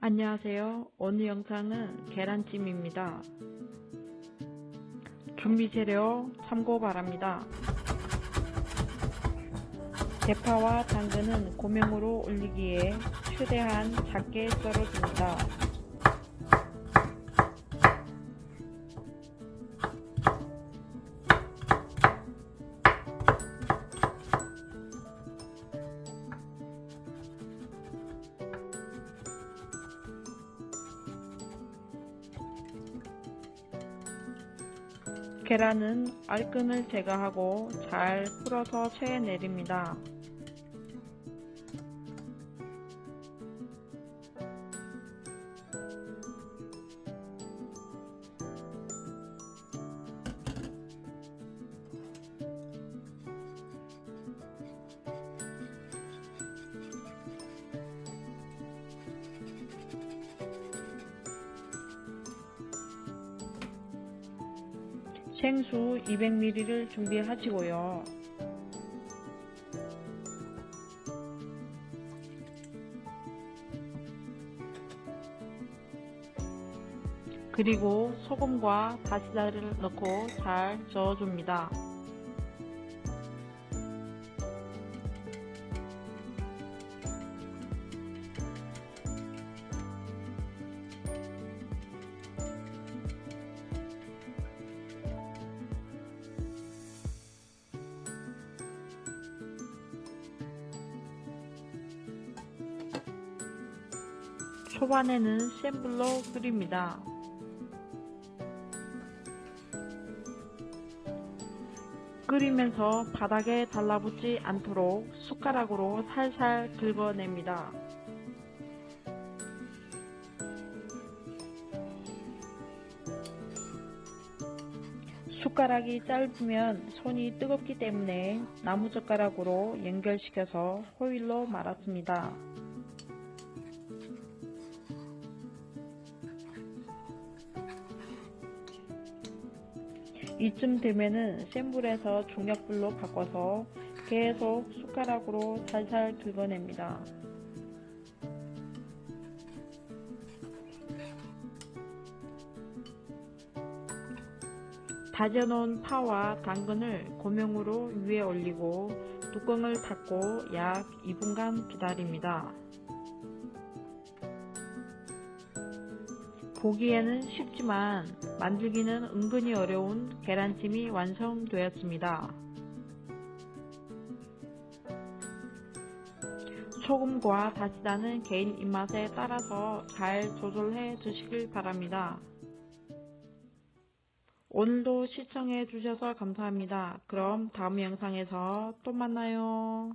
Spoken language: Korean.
안녕하세요. 오늘 영상은 계란찜입니다. 준비 재료 참고 바랍니다. 대파와 당근은 고명으로 올리기에 최대한 작게 썰어줍니다. 계란은 알끈을 제거하고 잘 풀어서 체에 내립니다. 생수 200ml를 준비하시고요. 그리고 소금과 다시다를 넣고 잘 저어줍니다. 초반에는 센 불로 끓입니다. 끓이면서 바닥에 달라붙지 않도록 숟가락으로 살살 긁어냅니다. 숟가락이 짧으면 손이 뜨겁기 때문에 나무젓가락으로 연결시켜서 호일로 말았습니다. 이쯤 되면은 센 불에서 중약불로 바꿔서 계속 숟가락으로 살살 긁어냅니다. 다져놓은 파와 당근을 고명으로 위에 올리고 뚜껑을 닫고 약 2분간 기다립니다. 보기에는 쉽지만 만들기는 은근히 어려운 계란찜이 완성되었습니다. 소금과 다시다는 개인 입맛에 따라서 잘 조절해 주시길 바랍니다. 오늘도 시청해 주셔서 감사합니다. 그럼 다음 영상에서 또 만나요.